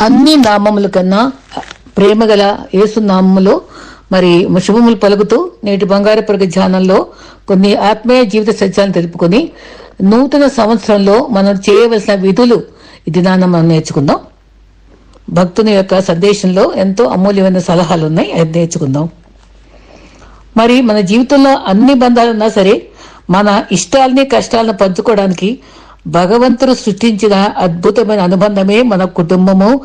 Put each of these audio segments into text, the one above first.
అన్ని నామముల కన్నా ప్రేమగల యేసు నామములు మరి శుభములు పలుకుతూ నేటి బంగారు ప్రగ ధ్యానంలో కొన్ని ఆత్మీయ జీవిత సత్యాలను తెలుపుకొని నూతన సంవత్సరంలో మనం చేయవలసిన విధులు ఈ దినాన మనం నేర్చుకుందాం. భక్తుని యొక్క సందేశంలో ఎంతో అమూల్యమైన సలహాలు ఉన్నాయి అది నేర్చుకుందాం. మరి మన జీవితంలో అన్ని బంధాలు ఉన్నా సరే మన ఇష్టాలని కష్టాలను పంచుకోవడానికి భగవంతుడు సృష్టించిన అద్భుతమైన అనుబంధమే మన కుటుంబము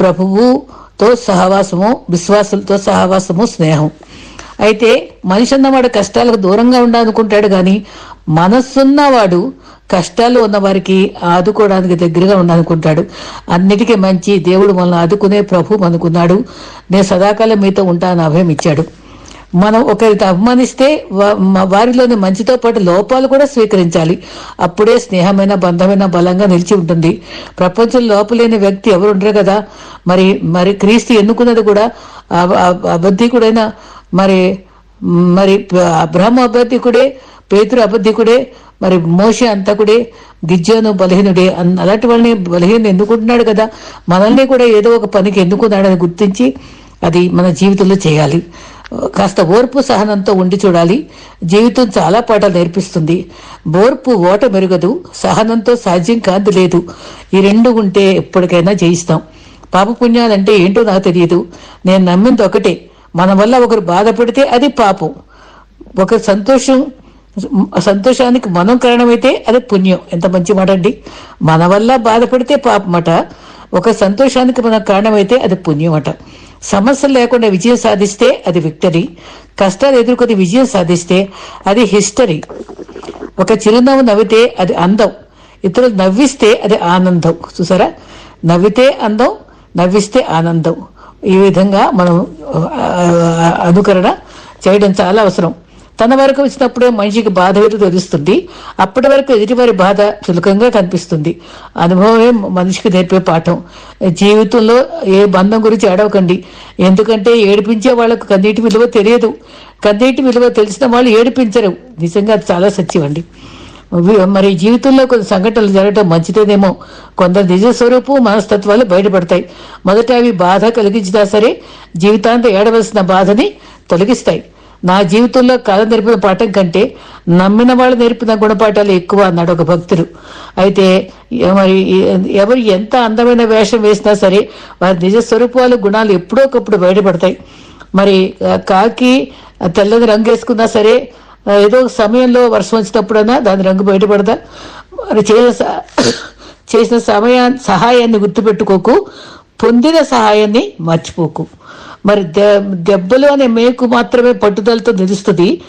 ప్రభువుతో సహవాసము విశ్వాసులతో సహవాసము స్నేహం. అయితే మనిషి అన్నవాడు కష్టాలకు దూరంగా ఉండాలనుకుంటాడు కానీ మనస్సున్నవాడు కష్టాలు ఉన్న వారికి ఆదుకోవడానికి దగ్గరగా ఉండాలనుకుంటాడు. అన్నిటికీ మంచి దేవుడు మనల్ని ఆదుకునే ప్రభు అనుకున్నాడు నేను సదాకాలం మీతో ఉంటానని అభయం ఇచ్చాడు. మనం ఒకరిని అవమానిస్తే వారిలోని మంచితో పాటు లోపాలు కూడా స్వీకరించాలి. అప్పుడే స్నేహమైన బంధమైన బలంగా నిలిచి ఉంటుంది. ప్రపంచం లోపలేని వ్యక్తి ఎవరు ఉండరు కదా. మరి మరి క్రీస్తు ఎన్నుకున్నది కూడా అబద్ధికుడైన మరి మరి అబ్రహ్మ అబద్ధికుడే పేతురు అబద్ధికుడే మరి మోషే అంతకుడే గిజ్జోను బలహీనుడే అన్- అలాంటి వాళ్ళని బలహీన ఎన్నుకుంటున్నాడు కదా. మనల్ని కూడా ఏదో ఒక పనికి ఎన్నుకున్నాడని గుర్తించి అది మన జీవితంలో చేయాలి. కాస్త ఓర్పు సహనంతో ఉండి చూడాలి. జీవితం చాలా పాఠాలు నేర్పిస్తుంది. ఓర్పు ఓట మెరుగదు. సహనంతో సాధ్యం కాదు లేదు. ఈ రెండు ఉంటే ఎప్పటికైనా జయిస్తాం. పాపపుణ్యాలంటే ఏంటో నాకు తెలియదు. నేను నమ్మింది ఒకటే. మన వల్ల ఒకరు బాధపడితే అది పాపం. ఒక సంతోషం సంతోషానికి మనం కారణమైతే అది పుణ్యం. ఎంత మంచి మాట అండి. మన వల్ల బాధపడితే పాపమట. ఒక సంతోషానికి మనం కారణమైతే అది పుణ్యం అట సమస్యలు లేకుండా విజయం సాధిస్తే అది విక్టరీ కష్టాలు ఎదుర్కొని విజయం సాధిస్తే అది హిస్టరీ. ఒక చిరునవ్వు నవ్వితే అది అందం ఇతరులు నవ్విస్తే అది ఆనందం. చూసారా? నవ్వితే అందం నవ్విస్తే ఆనందం. ఈ విధంగా మనం అనుకరణ చేయడం చాలా అవసరం. తన వరకు వచ్చినప్పుడే మనిషికి బాధ ఏదో తెలుస్తుంది. అప్పటి వరకు ఎదుటివారి బాధ చులకంగా కనిపిస్తుంది. అనుభవమే మనిషికి నేర్పే పాఠం. జీవితంలో ఏ బంధం గురించి ఏడవకండి. ఎందుకంటే ఏడిపించే వాళ్ళకు కన్నీటి విలువ తెలియదు. కన్నీటి విలువ తెలిసిన వాళ్ళు ఏడిపించరు. నిజంగా అది చాలా సత్యం అండి. మరి జీవితంలో కొన్ని సంఘటనలు జరగటం మంచిదేనేమో. కొందరు నిజ స్వరూపు మనస్తత్వాలు బయటపడతాయి. మొదట అవి బాధ కలిగించినా సరే జీవితాంతం ఏడవలసిన బాధని తొలగిస్తాయి. నా జీవితంలో కళ నేర్పిన పాఠం కంటే నమ్మిన వాళ్ళు నేర్పిన గుణపాఠాలు ఎక్కువ అన్నాడు ఒక భక్తుడు. అయితే మరి ఎవరు ఎంత అందమైన వేషం వేసినా సరే వారి నిజ స్వరూపాలు గుణాలు ఎప్పుడో ఒకప్పుడు బయటపడతాయి. మరి కాకి తెల్లని రంగు వేసుకున్నా సరే ఏదో సమయంలో వర్షం వచ్చినప్పుడైనా దాని రంగు బయటపడదా? మరి చేసిన చేసిన సమయా సహాయాన్ని గుర్తుపెట్టుకోకు పొందిన సహాయాన్ని మర్చిపోకు. మరి దె- దెబ్బలు అనే మేకు మాత్రమే పట్టుదలతో నిలుస్తుంది.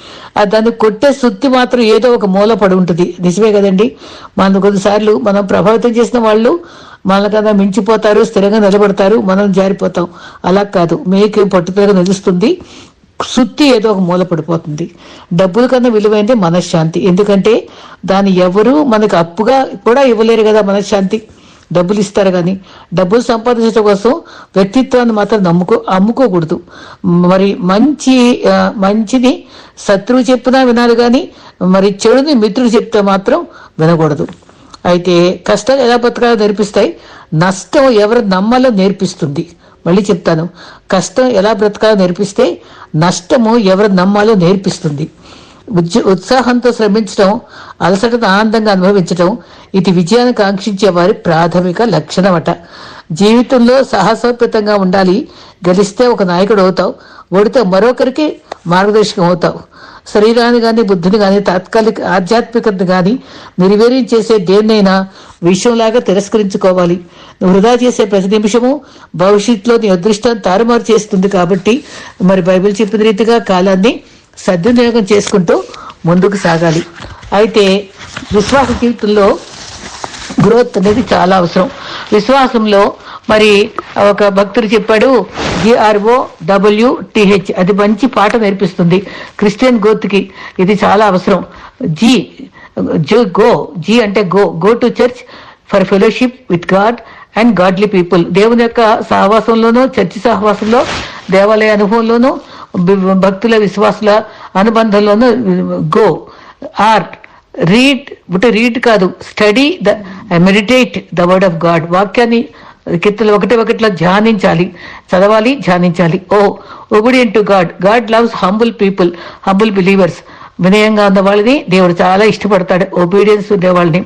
దాన్ని కొట్టే సుత్తి మాత్రం ఏదో ఒక మూల పడి ఉంటుంది. నిజమే కదండి? మనం కొన్నిసార్లు మనం ప్రభావితం చేసిన వాళ్ళు మనకన్నా మించిపోతారు స్థిరంగా నిలబడతారు మనం జారిపోతాం. అలా కాదు. మేకు పట్టుదలగా నిలుస్తుంది. సుత్తి ఏదో ఒక మూల పడిపోతుంది. డబ్బుల కన్నా విలువైంది మనశ్శాంతి. ఎందుకంటే దాన్ని ఎవరు మనకు అప్పుగా కూడా ఇవ్వలేరు కదా మనశ్శాంతి. డబ్బులు ఇస్తారు కానీ డబ్బులు సంపాదించడం కోసం వ్యక్తిత్వాన్ని మాత్రం నమ్ముకో అమ్ముకోకూడదు. మరి మంచి మంచిది మంచిని శత్రువు చెప్పినా వినాలి కానీ మరి చెడుని మిత్రుడు చెప్తే మాత్రం వినకూడదు. అయితే కష్టాలు ఎలా బతకాలో నేర్పిస్తాయి. నష్టం ఎవరు నమ్మాలో నేర్పిస్తుంది. మళ్ళీ చెప్తాను. కష్టం ఎలా బ్రతకాలో నేర్పిస్తే నష్టము ఎవరు నమ్మాలో నేర్పిస్తుంది. ఉత్సాహంతో శ్రమించడం అలసటను ఆనందంగా అనుభవించడం ఇది విజయాన్ని కాంక్షించే వారి ప్రాథమిక లక్షణమట. జీవితంలో సాహసోపేతంగా ఉండాలి గెలిస్తే ఒక నాయకుడు అవుతావు ఓడితే మరొకరికి మార్గదర్శకం అవుతావు. శరీరాన్ని కానీ బుద్ధిని కానీ తాత్కాలిక ఆధ్యాత్మికతను కానీ నిర్వీర్యం చేసే దేన్నైనా విషయంలాగా తిరస్కరించుకోవాలి. నువ్వు వృధా చేసే ప్రతి నిమిషము భవిష్యత్తులో నీ అదృష్టాన్ని తారుమారు చేస్తుంది కాబట్టి మరి బైబిల్ చెప్పిన రీతిగా కాలాన్ని సద్వినియోగం చేసుకుంటూ ముందుకు సాగాలి. అయితే విశ్వాస జీవితంలో గ్రోత్ అనేది చాలా అవసరం. విశ్వాసంలో మరి ఒక భక్తుడు చెప్పాడు జిఆర్ఓ డబ్ల్యూ టిహెచ్ అది మంచి పాట నేర్పిస్తుంది. క్రిస్టియన్ గోత్కి ఇది చాలా అవసరం. జీ జో గో జీ అంటే go go to church for fellowship with God and godly people దేవుని యొక్క సహవాసంలోనూ చర్చి సహవాసంలో దేవాలయ అనుభవంలోనూ భక్తుల విశ్వాసుల అనుబంధంలోనూ గో ఆర్ట్ రీడ్ అంటే రీడ్ కాదు study the meditate the word of God. వాక్యాన్ని కీర్తనలు ఒకటి ఒకటిలో ధ్యానించాలి చదవాలి ధ్యానించాలి. O obedient to God God loves humble people humble believers వినయంగా ఉన్న వాళ్ళని దేవుడు చాలా ఇష్టపడతాడు. ఒబీడియన్స్ ఉండే వాళ్ళని.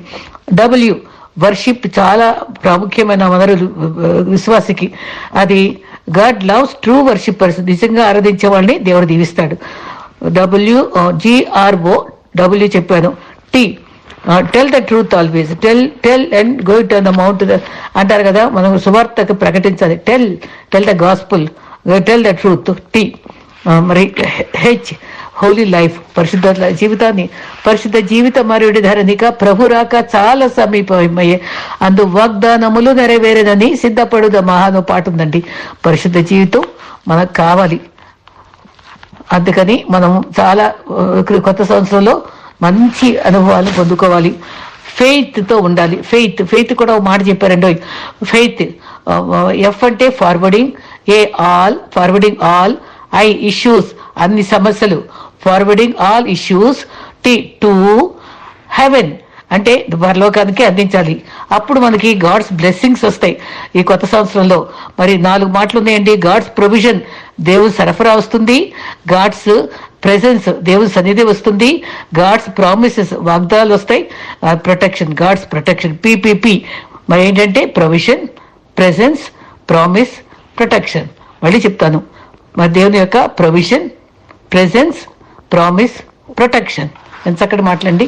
డబ్ల్యూ వర్షిప్ చాలా ప్రాముఖ్యమైన వనరులు విశ్వాసికి. అది గాడ్ లవ్స్ ట్రూ వర్షిప్పర్స్. నిజంగా ఆరాధించే వాళ్ళని దేవుడు దీవిస్తాడు. డబ్ల్యూ జిఆర్ఓ డబ్ల్యూ చెప్పాను. T tell the truth always tell tell and go it the mount అంటారు కదా మనం సువార్తకు ప్రకటించాలి. Tell tell the gospel tell the truth T మరి హెచ్ హోలీ లైఫ్ పరిశుద్ధ జీవితాన్ని పరిశుద్ధ జీవిత మరుడి ధరణిక ప్రభు రాక చాలా సమీపమయ్యే అందు వాగ్దానములు నెరవేరేదని సిద్ధపడుద మహాను పాట ఉందండి పరిశుద్ధ జీవితం మనకు కావాలి. అందుకని మనం చాలా కొత్త సంవత్సరంలో మంచి అనుభవాలు పొందుకోవాలి. ఫెయిత్తో ఉండాలి. ఫెయిత్ ఫెయిత్ కూడా ఒక మాట చెప్పారండి. ఫెయిత్ ఎఫ్ అంటే forwarding A all forwarding all I issues అన్ని సమస్యలు. Forwarding all issues T to heaven అంటే పరలోకానికి అందించాలి. అప్పుడు మనకి గాడ్స్ బ్లెస్సింగ్స్ వస్తాయి ఈ కొత్త సంవత్సరంలో. మరి నాలుగు మాటలు ఉన్నాయండి. గాడ్స్ ప్రొవిజన్ దేవుని సరఫరా వస్తుంది. గాడ్స్ ప్రెసెన్స్ దేవుని సన్నిధి వస్తుంది. గాడ్స్ ప్రామిసెస్ వాగ్దానాలు వస్తాయి. ప్రొటెక్షన్ గాడ్స్ ప్రొటెక్షన్ పిపిపి మరి ఏంటంటే ప్రొవిజన్ ప్రెసెన్స్ ప్రామిస్ ప్రొటెక్షన్ మళ్ళీ చెప్తాను. మరి దేవుని యొక్క ప్రొవిజన్ ప్రెసెన్స్ ప్రామిస్ ప్రొటెక్షన్. ఎంత చక్కటి మాటలండి.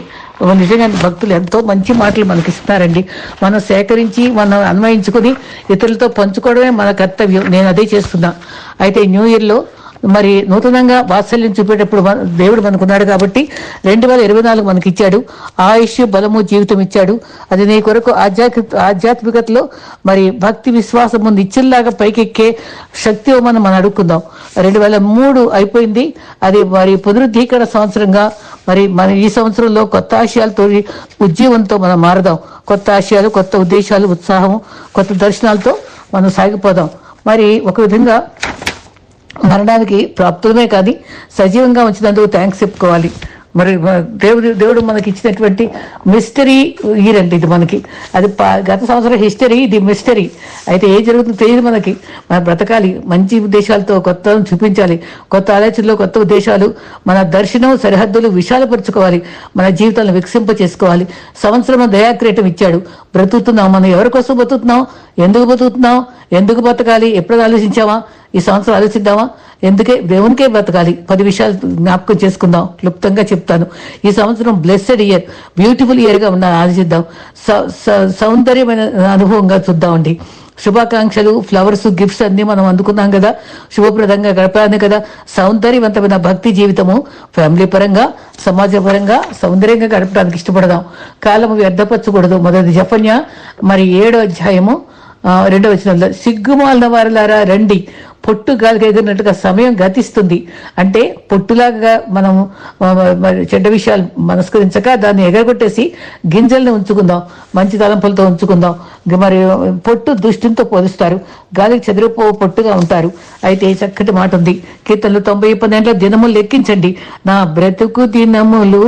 నిజంగా భక్తులు ఎంతో మంచి మాటలు మనకి ఇస్తున్నారండి. మనం సేకరించి మనం అన్వయించుకుని ఇతరులతో పంచుకోవడమే మన కర్తవ్యం. నేను అదే చేస్తున్నా. అయితే న్యూ ఇయర్లో మరి నూతనంగా వాత్సల్యం చూపేటప్పుడు మన- దేవుడు మనకున్నాడు కాబట్టి రెండు వేల ఇరవై నాలుగు మనకి ఇచ్చాడు ఆయుష్ బలము జీవితం ఇచ్చాడు. అది నీ కొరకు ఆధ్యాత్మిక ఆధ్యాత్మికతలో మరి భక్తి విశ్వాసం ముందు ఇచ్చిల్లాగా పైకెక్కే శక్తి మనం మనం అడుక్కుందాం రెండు వేల మూడు అయిపోయింది. అది మరి పునరుద్ధీకరణ సంవత్సరంగా మరి మన ఈ సంవత్సరంలో కొత్త ఆశయాలతో ఉద్యమంతో మనం మారదాం. కొత్త ఆశయాలు కొత్త ఉద్దేశాలు ఉత్సాహం కొత్త దర్శనాలతో మనం సాగిపోదాం. మరి ఒక విధంగా మరణానికి ప్రాప్తులమే కానీ సజీవంగా ఉంచినందుకు థ్యాంక్స్ చెప్పుకోవాలి. మరి దేవుడు దేవుడు మనకి ఇచ్చినటువంటి మిస్టరీ ఇయర్ అండి ఇది మనకి. అది గత సంవత్సరం హిస్టరీ ఇది మిస్టరీ. అయితే ఏం జరుగుతుందో తెలియదు మనకి. మన బ్రతకాలి మంచి ఉద్దేశాలతో కొత్త చూపించాలి కొత్త ఆలోచనలు కొత్త ఉద్దేశాలు మన దర్శనం సరిహద్దులు విశాలపరచుకోవాలి మన జీవితాలను వికసింప చేసుకోవాలి సంవత్సరం దయాక్రీటం ఇచ్చాడు. బ్రతుకుతున్నాం మనం ఎవరి కోసం బతుకుతున్నాం ఎందుకు బతుకుతున్నాం ఎందుకు బతకాలి ఎప్పుడు ఆలోచించావా? ఈ సంవత్సరం ఆలోచిద్దామా ఎందుకే దేవునికే బ్రతకాలి? పది విషయాలు జ్ఞాపకం చేసుకుందాం. క్లుప్తంగా చెప్తాను. ఈ సంవత్సరం బ్లెస్సెడ్ ఇయర్ బ్యూటిఫుల్ ఇయర్గా ఉన్న ఆలోచిద్దాం. సౌందర్యమైన అనుభవంగా చూద్దామండి. శుభాకాంక్షలు ఫ్లవర్స్ గిఫ్ట్స్ అన్ని మనం అందుకున్నాం కదా. శుభప్రదంగా గడపాను కదా. సౌందర్యవంతమైన భక్తి జీవితము ఫ్యామిలీ పరంగా సమాజ పరంగా సౌందర్యంగా గడపడానికి ఇష్టపడదాం. కాలము వ్యర్థపరచకూడదు. మొదటి జపన్య. మరి ఏడో అధ్యాయము రెండవ వచనంలో సిగ్గుమాలిన వారులారా రండి. పొట్టు గాలికి ఎగిరినట్టుగా సమయం గతిస్తుంది. అంటే పొట్టులాగా మనం చెడ్డ విషయాలు మనస్కరించక దాన్ని ఎగరగొట్టేసి గింజల్ని ఉంచుకుందాం మంచి తలంపులతో ఉంచుకుందాం. మరి పొట్టు దుష్టితో పోలుస్తారు. గాలికి చెదిరిపో పొట్టుగా ఉంటారు. అయితే చక్కటి మాట ఉంది. కీర్తనలు తొంభై పన్నెండులో దినములు లెక్కించండి. నా బ్రతుకు దినములు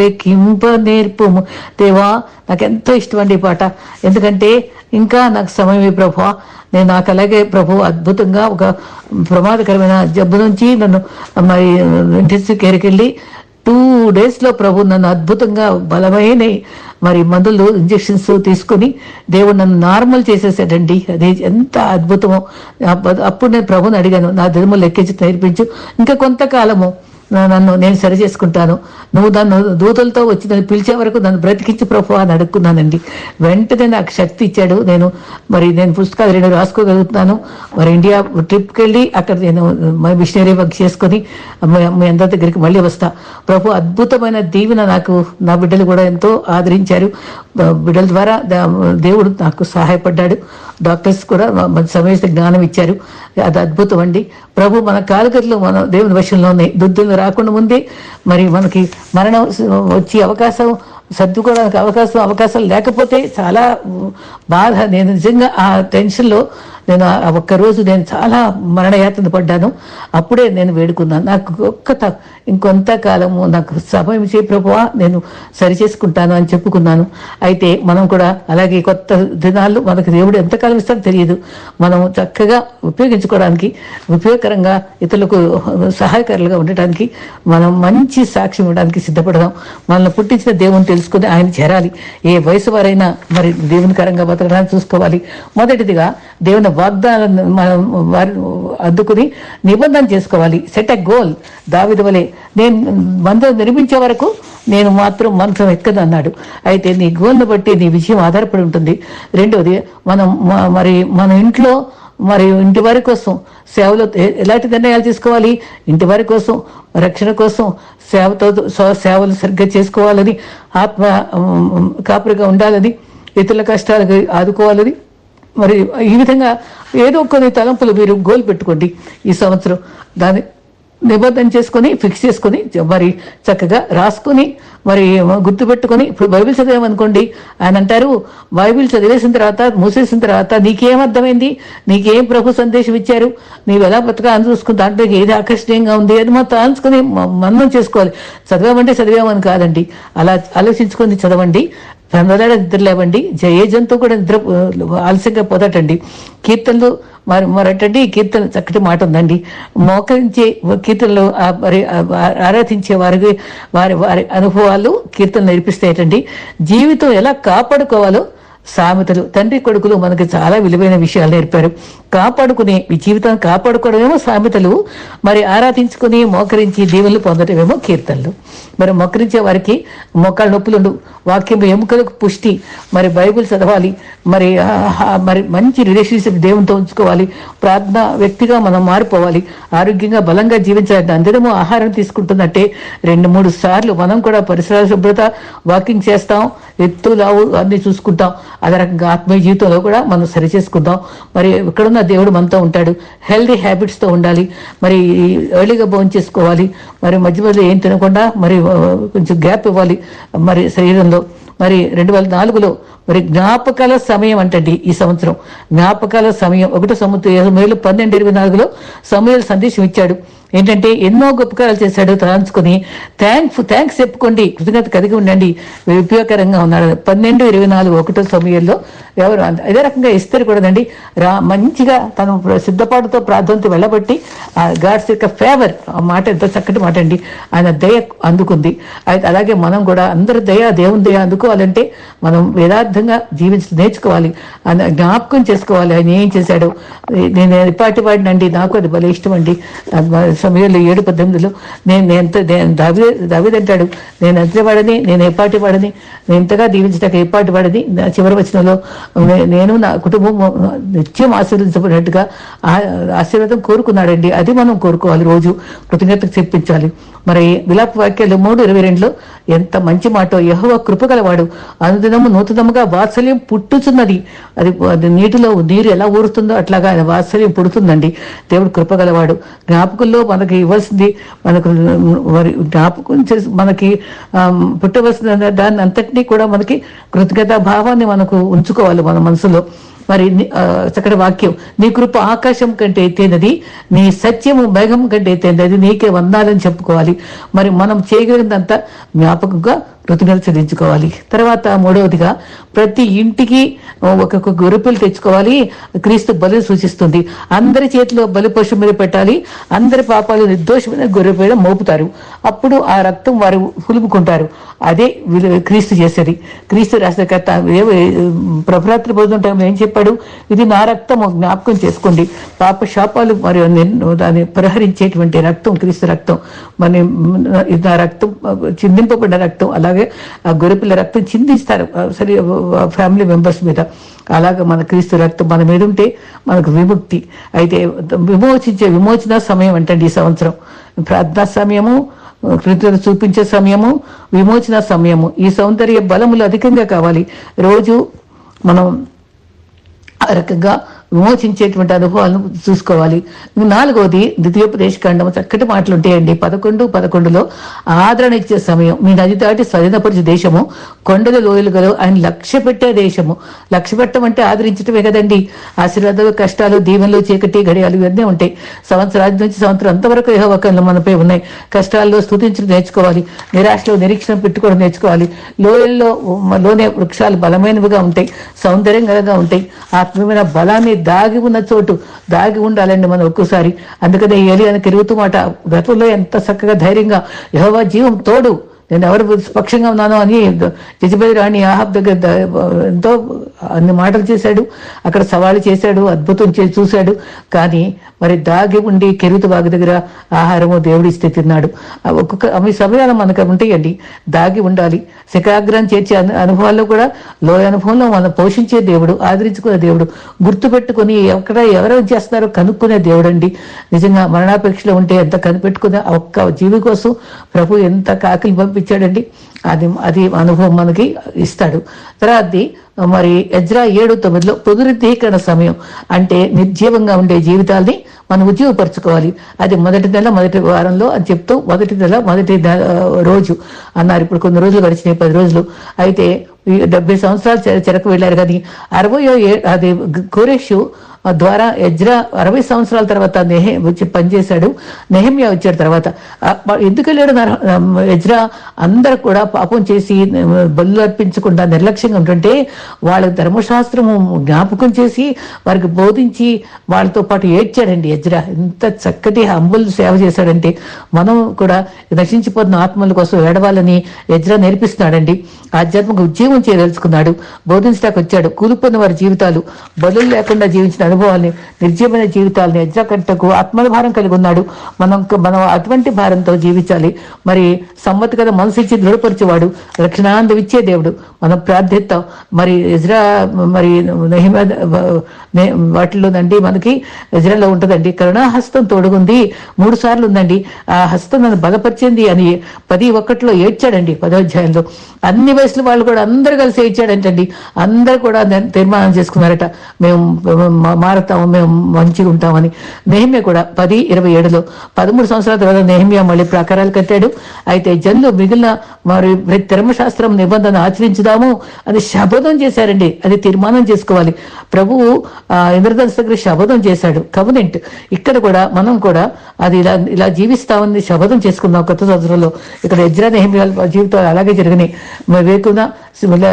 లెక్కింప నేర్పు దేవా నాకు ఎంతో ఇష్టం అండి ఈ పాట. ఎందుకంటే ఇంకా నాకు సమయమే ప్రభు. నేను నాకు అలాగే ప్రభు అద్భుతంగా ఒక ప్రమాదకరమైన జబ్బు నుంచి నన్ను మరి ఇంటెన్సివ్ కేర్కి వెళ్ళి టూ డేస్లో ప్రభు నన్ను అద్భుతంగా బలమైన మరి మందులు ఇంజెక్షన్స్ తీసుకుని దేవుడు నన్ను నార్మల్ చేసేసాడండి. అది ఎంత అద్భుతమో. అప్పుడు నేను ప్రభుని అడిగాను నా దినము లెక్కించి నేర్పించు. ఇంకా కొంతకాలము నన్ను నేను సరి చేసుకుంటాను. నువ్వు దాన్ని దూతలతో వచ్చి నన్ను పిలిచే వరకు నన్ను బ్రతికించి ప్రభు అని అడుక్కున్నానండి వెంటనే నాకు శక్తి ఇచ్చాడు. నేను మరి నేను పుస్తకాలు రెండు రాసుకోగలుగుతున్నాను. మరి ఇండియా ట్రిప్కి వెళ్ళి అక్కడ నేను మిషనరీ వర్క్ చేసుకొని మీ- అందరి దగ్గరికి మళ్ళీ వస్తా. ప్రభు అద్భుతమైన దీవెన నాకు నా బిడ్డలు కూడా ఎంతో ఆదరించారు. బిడ్డల ద్వారా దేవుడు నాకు సహాయపడ్డాడు. డాక్టర్స్ కూడా మన మంచి జ్ఞానం ఇచ్చారు. అది అద్భుతం అండి. ప్రభు మన కాలుగతిలో మన దేవుని వశంలోనే ఉన్నాయి దుద్దులు రాకుండా ముందే మరి మనకి మరణం వచ్చే అవకాశం సర్దుకోవడానికి అవకాశం అవకాశాలు లేకపోతే చాలా బాధ. నేను నిజంగా ఆ టెన్షన్లో నేను ఆ ఒక్క రోజు నేను చాలా మరణయాతన పడ్డాను. అప్పుడే నేను వేడుకున్నాను. నాకు ఒక్క ఇంకొంత ఇంకొంతకాలము నాకు సమయం చే ప్రభువా నేను సరి చేసుకుంటాను అని చెప్పుకున్నాను. అయితే మనం కూడా అలాగే కొత్త దినాల్లో మనకు దేవుడు ఎంతకాలం ఇస్తాడో తెలియదు. మనం చక్కగా ఉపయోగించుకోవడానికి ఉపయోగకరంగా ఇతరులకు సహాయకారులుగా ఉండటానికి మనం మంచి సాక్ష్యం ఇవ్వడానికి సిద్ధపడదాం. మనల్ని పుట్టించిన దేవుని తెలుసుకుని ఆయన చేరాలి. ఏ వయసు వారైనా మరి దేవుని కరంగా బతకడానికి చూసుకోవాలి. మొదటిదిగా దేవుని వాగ్దానాలను మనం వారి అందుకుని నిబంధన చేసుకోవాలి. సెట్ ఎ గోల్ దావిది వలె నేను మందిరం నిర్మించే వరకు నేను మాత్రం మంత్రం ఎక్కదు అన్నాడు. అయితే నీ గోల్ని బట్టి నీ విజయం ఆధారపడి ఉంటుంది. రెండవది మనం మరి మన ఇంట్లో మరి ఇంటి వారి కోసం సేవలో ఎలాంటి నిర్ణయాలు తీసుకోవాలి? ఇంటి వారి కోసం రక్షణ కోసం సేవతో సేవలు సరిగ్గా చేసుకోవాలని ఆత్మ కాపురిగా ఉండాలని ఇతరుల కష్టాలకు ఆదుకోవాలని మరి ఈ విధంగా ఏదో కొన్ని తలంపులు మీరు గోల్ పెట్టుకోండి ఈ సంవత్సరం. దాని నిబంధన చేసుకొని ఫిక్స్ చేసుకొని మరి చక్కగా రాసుకొని మరి గుర్తుపెట్టుకుని ఇప్పుడు బైబిల్ చదివామనుకోండి ఆయన అంటారు బైబిల్ చదివేసిన తర్వాత మూసేసిన తర్వాత నీకేం అర్థమైంది? నీకేం ప్రభు సందేశం ఇచ్చారు? నీవు ఎలా బ్రతకాలని చూసుకుని దాంట్లో ఏది ఆకర్షణీయంగా ఉంది? అది మొత్తం ఆలోచుకుని మందం చేసుకోవాలి. చదివామంటే చదివామని కాదండి. అలా ఆలోచించుకొని చదవండి. పెందలాడ నిద్ర లేవండి ఏ జంతువు కూడా నిద్ర ఆలస్యంగా పోతాటండి కీర్తనలు మరి మరటండి కీర్తన చక్కటి మాట ఉందండి. మోకరించే కీర్తనలు మరి ఆరాధించే వారికి వారి వారి అనుభవాలు కీర్తనలు నేర్పిస్తాయటండి. జీవితం ఎలా కాపాడుకోవాలో సామెతలు. తండ్రి కొడుకులు మనకి చాలా విలువైన విషయాలు నేర్పారు. కాపాడుకునే జీవితాన్ని కాపాడుకోవడమేమో సామెతలు. మరి ఆరాధించుకుని మోకరించి దీవెనలు పొందటమేమో కీర్తనలు. మరి మోకరించే వారికి మోకాళ్ళ నొప్పులు వాక్యం ఎముకలకు పుష్టి. మరి బైబిల్ చదవాలి. మరి మరి మంచి రిలేషన్షిప్ దేవునితో ఉంచుకోవాలి. ప్రార్థన వ్యక్తిగా మనం మారిపోవాలి. ఆరోగ్యంగా బలంగా జీవించాలి అందరము ఆహారం తీసుకుంటున్నట్టే రెండు మూడు సార్లు మనం కూడా పరిసరాల శుభ్రత వాకింగ్ చేస్తాం. ఎత్తు లావు అన్ని చూసుకుంటాం. అదే రకంగా ఆత్మీయ జీవితంలో కూడా మనం సరి చేసుకుందాం మరి ఇక్కడున్న దేవుడు మనతో ఉంటాడు. హెల్దీ హ్యాబిట్స్తో ఉండాలి. మరి ఎర్లీగా భోజనం చేసుకోవాలి. మరి మధ్య మధ్యలో ఏం తినకుండా మరి కొంచెం గ్యాప్ ఇవ్వాలి. మరి శరీరంలో. మరి రెండు వేల నాలుగులో మరి జ్ఞాపకాల సమయం అంటండి ఈ సంవత్సరం. జ్ఞాపకాల సమయం. ఒకటో సముద్ర మేలు పన్నెండు ఇరవై నాలుగులో సమయాలు సందేశం ఇచ్చాడు. ఏంటంటే ఎన్నో గొప్పకారాలు చేశాడు తలంచుకుని. థ్యాంక్స్ థ్యాంక్స్ చెప్పుకోండి. కృతజ్ఞత కలిగి ఉండండి. ఉపయోగకరంగా ఉన్నాడు పన్నెండు ఇరవై నాలుగు ఒకటో సమయంలో ఎవరు అదే రకంగా ఇస్తారు కూడానండి రా మంచిగా తను సిద్ధపాటుతో ప్రార్థనతో వెళ్ళబట్టి ఆ గాడ్స్ యొక్క ఫేవర్ ఆ మాట ఎంతో చక్కటి మాట అండి. ఆయన దయ అందుకుంది. అయితే అలాగే మనం కూడా అందరి దయ దేవుని దయ అందుకోవాలంటే మనం వేదార్థంగా జీవించి నేర్చుకోవాలి. ఆయన జ్ఞాపకం చేసుకోవాలి. ఆయన ఏం చేశాడు? నేను ఇప్పటి వాడినండి నాకు అది భలే ఇష్టం అండి సమయంలో ఏడు పద్దెనిమిదిలో నేను ఎంత నేను దావి దావిదంటాడు నేను ఎంత వాడని నేను ఏపాటి వాడని నేను ఎంతగా దీవించడానికి ఏపాటి వాడని నా చివరి వచనంలో నేను నా కుటుంబం నిత్యం ఆశీర్వదించబడినట్టుగా ఆశీర్వాదం కోరుకున్నాడండి. అది మనం కోరుకోవాలి రోజు. కృతజ్ఞతకు చెప్పించాలి. మరి విలాప వాక్యాలు మూడు ఇరవై రెండులో ఎంత మంచి మాట యహోవ కృపగలవాడు అనుదినము నూతనముగా వాత్సల్యం పుట్టుచున్నది. అది అది నీటిలో నీరు ఎలా ఊరుతుందో అట్లాగా ఆయన వాత్సల్యం పుడుతుందండి. దేవుడు కృపగలవాడు జ్ఞాపకుల్లో మనకి ఇవ్వాల్సింది మనకు వారి జ్ఞాపకం చేసి మనకి ఆమ్, పుట్టవలసిన దాన్ని అంతటినీ కూడా మనకి కృతజ్ఞత భావాన్ని మనకు ఉంచుకోవాలి మన మనసులో. మరి చక్కటి వాక్యం నీ కృప ఆకాశం కంటే ఎత్తైనది నీ సత్యము మేఘం కంటే ఎత్తైనది నీకే వందాలని చెప్పుకోవాలి. మరి మనం చేయగలిగినంత జ్ఞాపకంగా కృతజ్ఞత చదివించుకోవాలి తర్వాత మూడవదిగా ప్రతి ఇంటికి ఒక్కొక్క గొర్రెపిల్లి తెచ్చుకోవాలి. క్రీస్తు బలి సూచిస్తుంది. అందరి చేతిలో బలి పశువు మీద పెట్టాలి. అందరి పాపాలు నిర్దోషమైన గొర్రెపిల్ల మోపుతారు. అప్పుడు ఆ రక్తం వారు పులుపుకుంటారు అదే క్రీస్తు చేసేది. క్రీస్తు రాసిన కథ ప్రభరాత్రి భోజనం టైంలో ఏం చెప్పాడు? ఇది నా రక్తం జ్ఞాపకం చేసుకోండి. పాప శాపాలు మరియు దాన్ని ప్రహరించేటువంటి రక్తం క్రీస్తు రక్తం. మరి ఇది నా రక్తం చిందింపబడిన రక్తం. అలా అలాగే ఆ గొరపిల్ల రక్తం చిందిస్తారు. సరే ఫ్యామిలీ మెంబర్స్ మీద. అలాగే మన క్రీస్తు రక్తం మన మీద ఉంటే మనకు విముక్తి. అయితే విమోచించే విమోచన సమయం అంటండి ఈ సంవత్సరం? ప్రార్థనా సమయము కృతజ్ఞత చూపించే సమయము విమోచన సమయము. ఈ సౌందర్య బలములు అధికంగా కావాలి. రోజు మనం ఆ రకంగా విమోచించేటువంటి అనుభవాలను చూసుకోవాలి. నాలుగవది ద్వితీయోపదేశ ఖండం చక్కటి మాటలు ఉంటాయండి పదకొండు పదకొండులో ఆదరణ ఇచ్చే సమయం. మీ నది దాటి స్వధీనపరిచే దేశము. కొండలు లోయలు గల ఆయన లక్ష్య పెట్టే దేశము. లక్ష్య పెట్టడం అంటే ఆదరించటమే కదండి. ఆశీర్వాద కష్టాలు దీవెనలు చీకటి గడియాలు ఇవన్నీ ఉంటాయి. సంవత్సరాది నుంచి సంవత్సరం అంతవరకు యహోవకంలో మనపై ఉన్నాయి? కష్టాల్లో స్థుతించడం నేర్చుకోవాలి. నిరాశలో నిరీక్షణ పెట్టుకోవడం నేర్చుకోవాలి. లోయల్లో లోనే వృక్షాలు బలమైనవిగా ఉంటాయి. సౌందర్యంగా ఉంటాయి. ఆత్మీయమైన బలాన్ని దాగి ఉన్న చోటు దాగి ఉండాలండి మనం ఒక్కోసారి. అందుకనే ఏలి అని తిరుగుతూ మాట గతంలో ఎంత చక్కగా ధైర్యంగా యహోవా జీవం తోడు. నేను ఎవరు పక్షంగా ఉన్నాను అని జజపతి రాణి ఆహాబ్ దగ్గర ఎంతో అన్ని మాటలు చేశాడు. అక్కడ సవాలు చేశాడు అద్భుతం చేసి చూశాడు. కానీ మరి దాగి ఉండి కెరుతు బాగు దగ్గర ఆహారము దేవుడిస్తే తిన్నాడు. ఒక్కొక్క అవి సమయాలు మనకు ఉంటాయండి. దాగి ఉండాలి. శిఖాగ్రం చేర్చే అనుభవాల్లో కూడా లోయ అనుభవంలో మనం పోషించే దేవుడు ఆదరించుకునే దేవుడు గుర్తుపెట్టుకుని ఎక్కడ ఎవరెవరు చేస్తున్నారో కనుక్కునే దేవుడు అండి నిజంగా మరణాపేక్షలో ఉంటే ఎంత కనిపెట్టుకునే ఒక్క జీవి కోసం ప్రభు ఎంత కాకిలి పంపించాడండి. అది అది అనుభవం మనకి ఇస్తాడు. తర్వాతది మరి ఎజ్రా ఏడు తొమ్మిదిలో పునరుద్ధీకరణ సమయం అంటే నిర్జీవంగా ఉండే జీవితాల్ని మనం ఉద్యోగపరచుకోవాలి అది మొదటి నెల మొదటి వారంలో అని చెప్తూ మొదటి నెల మొదటి రోజు అన్నారు. ఇప్పుడు కొన్ని రోజులు గడిచినాయి పది రోజులు. అయితే డెబ్బై సంవత్సరాలు చెరకు వెళ్ళారు కానీ అరవయో అది కోరేషు ద్వారా ఎజ్రా అరవై సంవత్సరాల తర్వాత నెహే వచ్చి పనిచేశాడు. నెహమ్యా వచ్చాడు తర్వాత. ఎందుకు వెళ్ళాడు యజ్రా ఎజ్రా? అందరు కూడా పాపం చేసి బలు అర్పించకుండా నిర్లక్ష్యంగా ఉంటుంటే వాళ్ళ ధర్మశాస్త్రము జ్ఞాపకం చేసి వారికి బోధించి వాళ్ళతో పాటు ఏడ్చాడండి ఎజ్రా. ఎంత చక్కటి హంబుల్ సేవ చేశాడంటే మనం కూడా నశించిపోతున్న ఆత్మల కోసం ఏడవాలని ఎజ్రా నేర్పిస్తున్నాడండి. ఆధ్యాత్మిక ఉద్యోగం చేయదలుచుకున్నాడు. బోధించడానికి వచ్చాడు. కూలిపోయిన వారి జీవితాలు బలులు లేకుండా జీవించిన అనుభవాల్ని నిర్జీవమైన జీవితాలని ఎజ్రా కంటకు ఆత్మల భారం కలిగి ఉన్నాడు మనం మనం అటువంటి భారంతో జీవించాలి. మరి సమ్మతి కదా మనసు ఇచ్చి దృఢపరిచేవాడు. రక్షణానందం ఇచ్చే దేవుడు. మనం ప్రార్థిస్తాం. మరి ఇజ్రా మరి నెహిమ వాటిలోనండి మనకి ఇజ్రాలో ఉంటుందండి. కరుణాహస్తం తోడుగుంది. మూడు సార్లు ఉందండి. ఆ హస్తం నన్ను బలపరిచింది అని పది ఒక్కటిలో ఏడ్చాడండి పదో అధ్యాయంలో. అన్ని వయసుల వాళ్ళు కూడా అందరు కలిసి ఏడ్చాడంటండి. అందరూ కూడా తీర్మానం చేసుకున్నారట. మేము మా- మారతాము మేము మంచిగా ఉంటామని నెహిమ్య కూడా పది ఇరవై ఏడులో. పదమూడు సంవత్సరాల తర్వాత నెహిమ్య మళ్ళీ ప్రాకారాలు కట్టాడు. అయితే జన్లు మిగిలిన మరి ధర్మశాస్త్రం నిబంధన ఆచరించుదాము అని శపథం చేశారండి. అది తీర్మానం చేసుకోవాలి. ప్రభువు ఆ, ఇంద్రధనుసు దగ్గర శపథం చేశాడు. కవనెంట్. ఇక్కడ కూడా మనం కూడా అది ఇలా ఇలా జీవిస్తామని శపథం చేసుకున్నాం కొత్త సంవత్సరంలో. ఇక్కడ ఎజ్రా నెహిమియాల జీవితాలు అలాగే జరిగినాయి. వేకున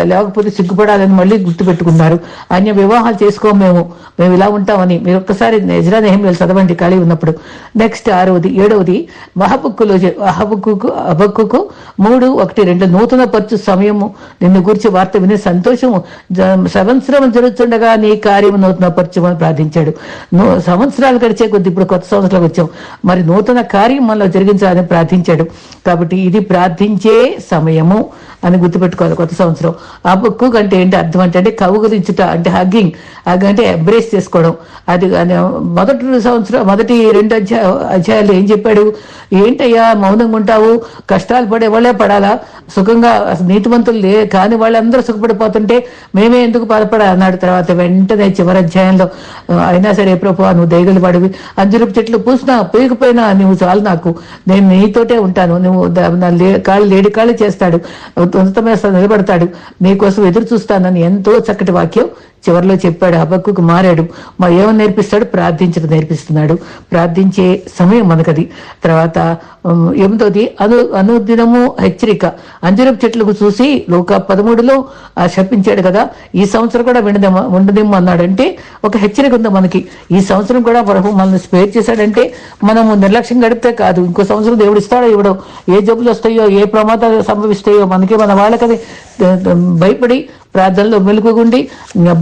లేకపోతే సిగ్గుపడాలని మళ్ళీ గుర్తు పెట్టుకున్నారు అన్య వివాహాలు చేసుకోము మేము. మేము ఇలా ఉంటామని. మీరు ఒక్కసారి నిజరా నెహిమియాలు చదవండి ఖాళీ ఉన్నప్పుడు. నెక్స్ట్ ఆరవది ఏడవది. మహబుక్కులో చె- అబక్కుకు మూడు ఒకటి రెండు. నూతన పరచు సమయము. నిన్ను గురించి వార్త విని సంతోషము. సంవత్సరం జరుగుతుండగా నీ కార్యము నూతన పరచమని ప్రార్థించాడు. సంవత్సరాలు గడిచే కొద్ది ఇప్పుడు కొత్త సంవత్సరాలకు వచ్చాం. మరి నూతన కార్యం మనలో జరిగించాలని ప్రార్థించాడు. కాబట్టి ఇది ప్రార్థించే సమయము అని గుర్తుపెట్టుకోవాలి. కొత్త సంవత్సరం ఆ బుక్కు అంటే ఏంటి అర్థం అంటే అంటే కవుగురించుట అంటే హగ్గింగ్ హగ్ అంటే ఎంబ్రేస్ చేసుకోవడం. అది మొదటి సంవత్సరం మొదటి రెండు అధ్యాయ అధ్యాయాలు ఏం చెప్పాడు? ఏంటయ్యా మౌనంగా ఉంటావు? కష్టాలు పడే వాళ్ళే పడాలా? సుఖంగా అసలు నీతివంతులు లే కాని వాళ్ళందరూ సుఖపడిపోతుంటే మేమే ఎందుకు బాధపడాలి? అన్నాడు తర్వాత వెంటనే చివరి అధ్యాయంలో. అయినా సరే ప్రభు నువ్వు దయగలు పడివి. అంజురపు చెట్లు పూసినా పూయకపోయినా నువ్వు చాలు నాకు. నేను నీతోటే ఉంటాను. నువ్వు నా కాళ్ళు లేడి కాళ్ళు చేస్తాడు. ఉన్నతమైన నిలబడతాడు. మీకోసం ఎదురు చూస్తానని ఎంతో చక్కటి వాక్యం చివరిలో చెప్పాడు హబక్కుకు మారాడు. మా ఏమని నేర్పిస్తాడు ప్రార్థించడం నేర్పిస్తున్నాడు. ప్రార్థించే సమయం మనకది. తర్వాత ఎనిమిదోది అను అనుదినము హెచ్చరిక. అంజరం చెట్లకు చూసి లోక పదమూడులో శపించాడు కదా ఈ సంవత్సరం కూడా వినదేమో ఉండదేమో అన్నాడంటే ఒక హెచ్చరిక ఉంది మనకి. ఈ సంవత్సరం కూడా ప్రభు మనల్ని స్పేర్ చేశాడంటే మనము నిర్లక్ష్యం గడిపితే కాదు. ఇంకో సంవత్సరం దేవుడు ఇస్తాడో ఇవ్వడం. ఏ జబ్బులు వస్తాయో ఏ ప్రమాదాలు సంభవిస్తాయో మనకి మన వాళ్ళకది భయపడి ప్రార్థనలో మెలుగుండి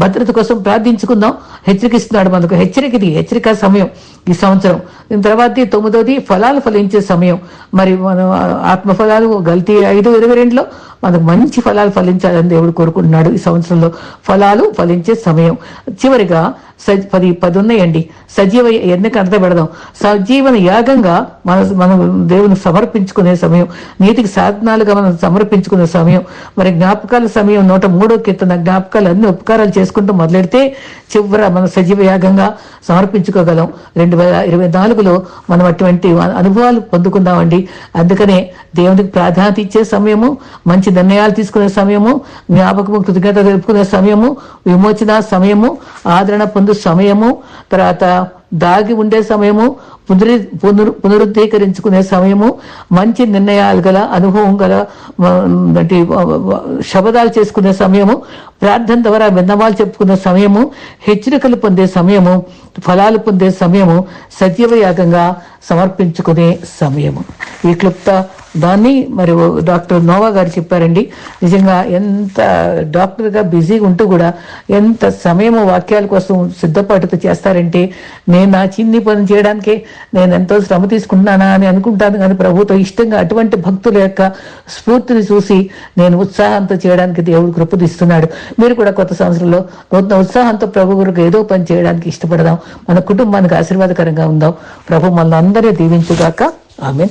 భద్రత కోసం ప్రార్థించుకుందాం. హెచ్చరికిస్తున్నాడు మనకు. హెచ్చరికది హెచ్చరిక సమయం ఈ సంవత్సరం. దీని తర్వాత తొమ్మిదోది ఫలాలు ఫలించే సమయం. మరి మనం ఆత్మ ఫలాలు గల్తీ ఐదు ఇరవై రెండులో మనకు మంచి ఫలాలు ఫలించాలని దేవుడు కోరుకుంటున్నాడు ఈ సంవత్సరంలో. ఫలాలు ఫలించే సమయం. చివరిగా సజ పది పది ఉన్నాయండి సజీవ ఎన్నిక అంత పెడదాం. సజీవన యాగంగా మన మనం దేవుని సమర్పించుకునే సమయం. నీతికి సాధనాలుగా మనం సమర్పించుకునే సమయం. మరి జ్ఞాపకాల సమయం. నూట మూడో కీర్తన జ్ఞాపకాలు అన్ని ఉపకారాలు చేసుకుంటూ మొదలెడితే చివర మనం సజీవయాగంగా సమర్పించుకోగలం. రెండు వేల ఇరవై నాలుగులో మనం అటువంటి అనుభవాలు పొందుకుందామండి. అందుకనే దేవునికి ప్రాధాన్యత ఇచ్చే సమయము మంచి నిర్ణయాలు తీసుకునే సమయము జ్ఞాపకము కృతజ్ఞత తెలుపుకునే సమయము విమోచన సమయము ఆదరణ పొందు సమయము తర్వాత దాగి ఉండే సమయము పునరు పునరు పునరుద్ధీకరించుకునే సమయము మంచి నిర్ణయాలు గల అనుభవం గల శబదాలు చేసుకునే సమయము ప్రార్థన ద్వారా విన్నవాలు చెప్పుకునే సమయము హెచ్చరికలు పొందే సమయము ఫలాలు పొందే సమయము సత్యవయాగంగా సమర్పించుకునే సమయము. ఈ క్లుప్త దాన్ని మరి డాక్టర్ నోవా గారు చెప్పారండి నిజంగా ఎంత డాక్టర్గా బిజీగా ఉంటూ కూడా ఎంత సమయము వాక్యాల కోసం సిద్ధపాటుతో చేస్తారంటే నేను నా చిన్ని పని చేయడానికే నేను ఎంతో శ్రమ తీసుకుంటున్నానా అని అనుకుంటాను కానీ ప్రభుతో ఇష్టంగా అటువంటి భక్తుల యొక్క స్ఫూర్తిని చూసి నేను ఉత్సాహంతో చేయడానికి దేవుడు కృపదిస్తున్నాడు మీరు కూడా కొత్త సంవత్సరంలో నూతన ఉత్సాహంతో ప్రభు గురికి ఏదో పని చేయడానికి ఇష్టపడదాం. మన కుటుంబానికి ఆశీర్వాదకరంగా ఉందాం. ప్రభు మనల్ని అందరూ దీవించుగాక. ఆమె